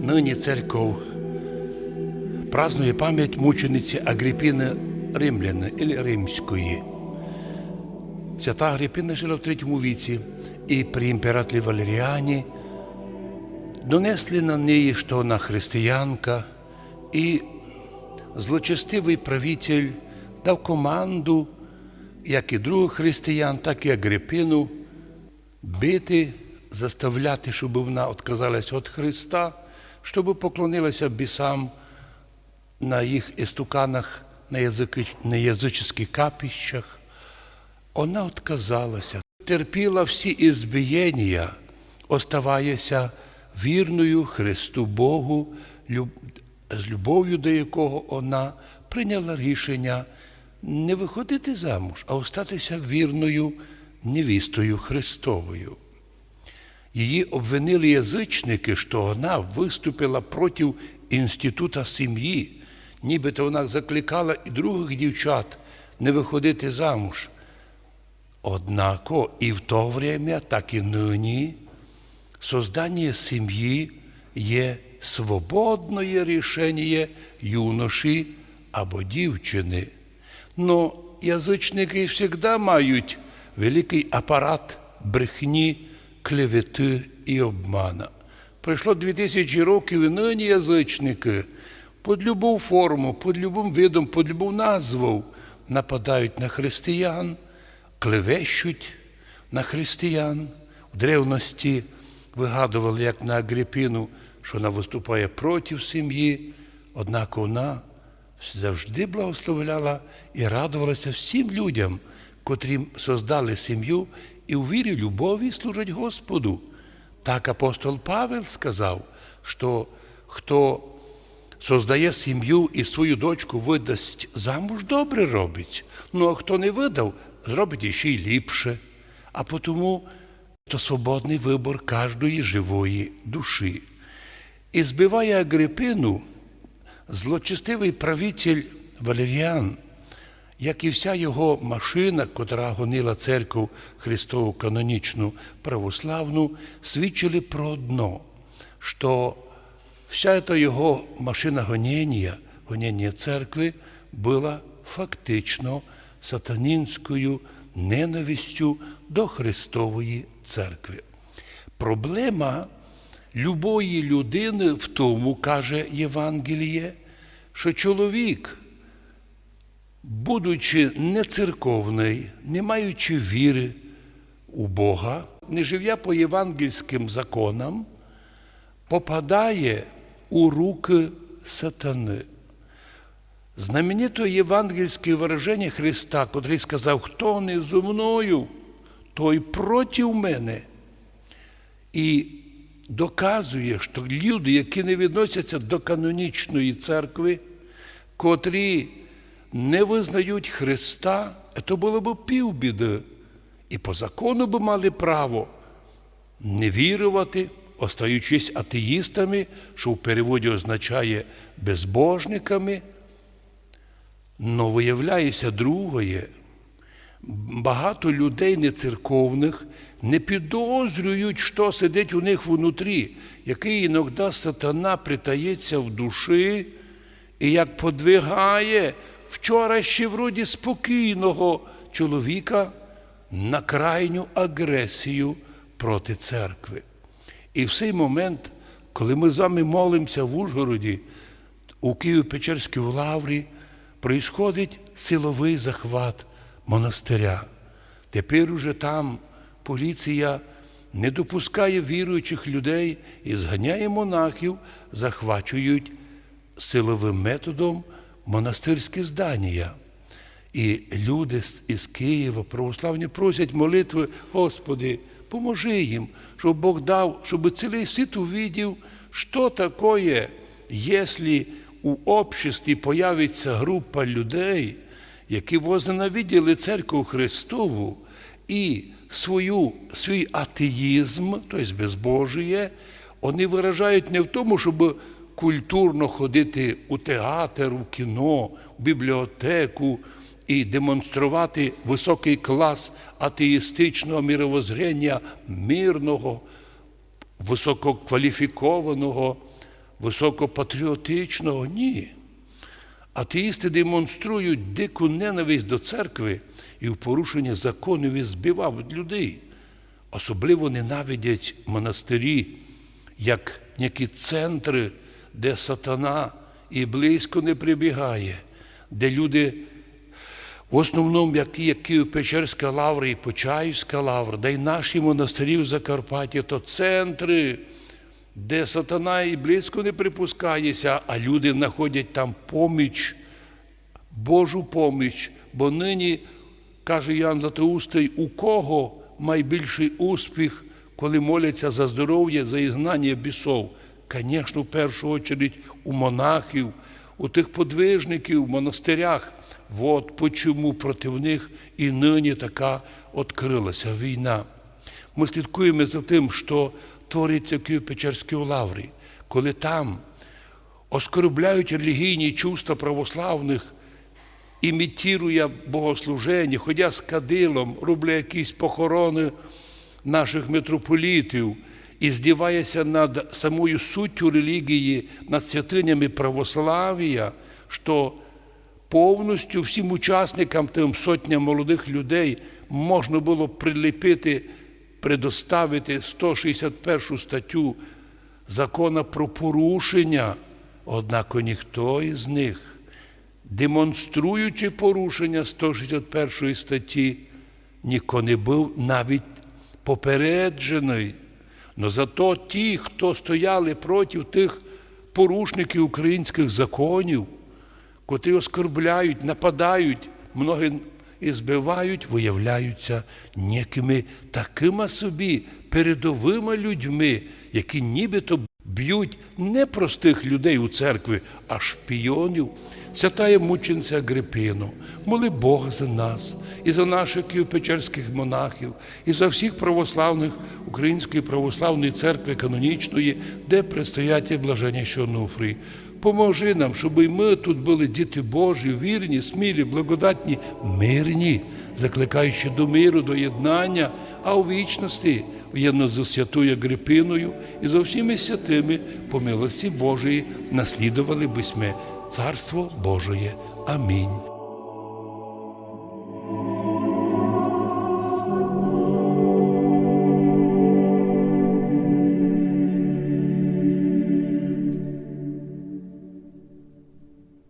Нині церков празднує пам'ять мучениці Агріпіни Римляни или Римської. Свята Агріпіна жила в третьому віці, і при імператорі Валеріані донесли на неї, що вона християнка, і злочестивий правитель дав команду, як і других християн, так і Агрипину, бити, заставляти, щоб вона відказалася від Христа, щоб поклонилася бісам на їх істуканах, на, язики, на язичних капищах. Вона відказалася, терпіла всі ізбиєння, оставається вірною Христу Богу, люб... з любов'ю до якого вона прийняла рішення не виходити замуж, а остатися вірною невістою Христовою. Її обвинили язичники, що вона виступила проти інститута сім'ї, нібито вона закликала і других дівчат не виходити замуж. Однако і в то время, так і нині, создання сім'ї є свободне рішення юноші або дівчини. Но язичники завжди мають великий апарат брехні, клевети і обмана. Пройшло 2000 років і нині язичники під любу форму, під любим видом, під любу назву нападають на християн, клевещуть на християн. В древності вигадували, як на Агріпіну, що вона виступає проти сім'ї, однак вона завжди благословляла і радувалася всім людям, котрі создали сім'ю і у вірі любові служать Господу. Так апостол Павел сказав, що хто создає сім'ю і свою дочку видасть замуж, добре робить. Ну а хто не видав, зробить ще й ліпше. А тому то свободний вибор кожної живої душі. І збиває Агрипину злочестивий правитель Валеріан, як і вся його машина, котра гонила церкву Христову канонічну православну, свідчили про одно, що вся ця його машина гонення, гонення церкви, була фактично сатанінською ненавистю до Христової церкви. Проблема любої людини в тому, каже Євангеліє, що чоловік, будучи не церковний, не маючи віри у Бога, не живя по євангельським законам, попадає у руки сатани. Знаменито євангельське вираження Христа, котрий сказав, хто не зо мною, той проти мене. І доказує, що люди, які не відносяться до канонічної церкви, котрі не визнають Христа, то було б півбіди. І по закону би мали право не вірувати, остаючись атеїстами, що в переводі означає безбожниками. Но виявляється другое. Багато людей нецерковних не підозрюють, що сидить у них внутрі, який іноді сатана притається в душі і як подвигає вчора ще вроді спокійного чоловіка на крайню агресію проти церкви. І в цей момент, коли ми з вами молимося в Ужгороді, у Києво-Печерській лаврі, проїсходить силовий захват монастиря. Тепер уже там поліція не допускає віруючих людей і зганяє монахів, захвачують силовим методом монастирські здання. І люди із Києва, православні, просять молитви, Господи, поможи їм, щоб Бог дав, щоб цілий світ увидів, що таке, якщо у обществі появиться група людей, які возненавиділи церкву Христову і свою, свій атеїзм, тобто безбожіє, вони виражають не в тому, щоб культурно ходити у театр, у кіно, у бібліотеку і демонструвати високий клас атеїстичного мировоззрення, мирного, висококваліфікованого, високопатріотичного. Ні. Атеїсти демонструють дику ненависть до церкви і в порушення законів і збивають людей. Особливо ненавидять монастирі, як які центри, де сатана і близько не прибігає, де люди, в основному, які є Києво-Печерська лавра і Почаївська лавра, де й наші монастирі в Закарпатті, то центри, де сатана і близько не припускається, а люди знаходять там поміч, Божу поміч, бо нині, каже Ян Златоустий, у кого найбільший успіх, коли моляться за здоров'я, за ізгнання бісов? Звісно, в першу чергу у монахів, у тих подвижників в монастирях. От почому проти них і нині така відкрилася війна. Ми слідкуємо за тим, що твориться в Києво-Печерській лаврі, коли там оскорбляють релігійні чувства православних, імітує богослуження, ходя з кадилом, роблять якісь похорони наших митрополітів і здівається над самою суттю релігії, над святинями православ'я, що повністю всім учасникам, тим сотням молодих людей можна було приліпити, предоставити 161 статтю закона про порушення, однак ніхто із них демонструючи порушення 161 статті, ніхто не був навіть попереджений. Но зато ті, хто стояли проти тих порушників українських законів, котрі оскорбляють, нападають, многі і збивають, виявляються некими такими собі передовими людьми, які нібито б'ють не простих людей у церкві, а шпіонів. Святая мучениця Агрипину, моли Бога за нас і за наших києво-печерських монахів, і за всіх православних Української православної церкви канонічної, де предстоять блаженнішого Онуфрій. Поможи нам, щоб і ми тут були діти Божі, вірні, смілі, благодатні, мирні, закликаючи до миру, до єднання, а у вічності в'єдно з святою Агрипиною і за всіми святими по милості Божої наслідували би ми Царство Божоє. Амінь.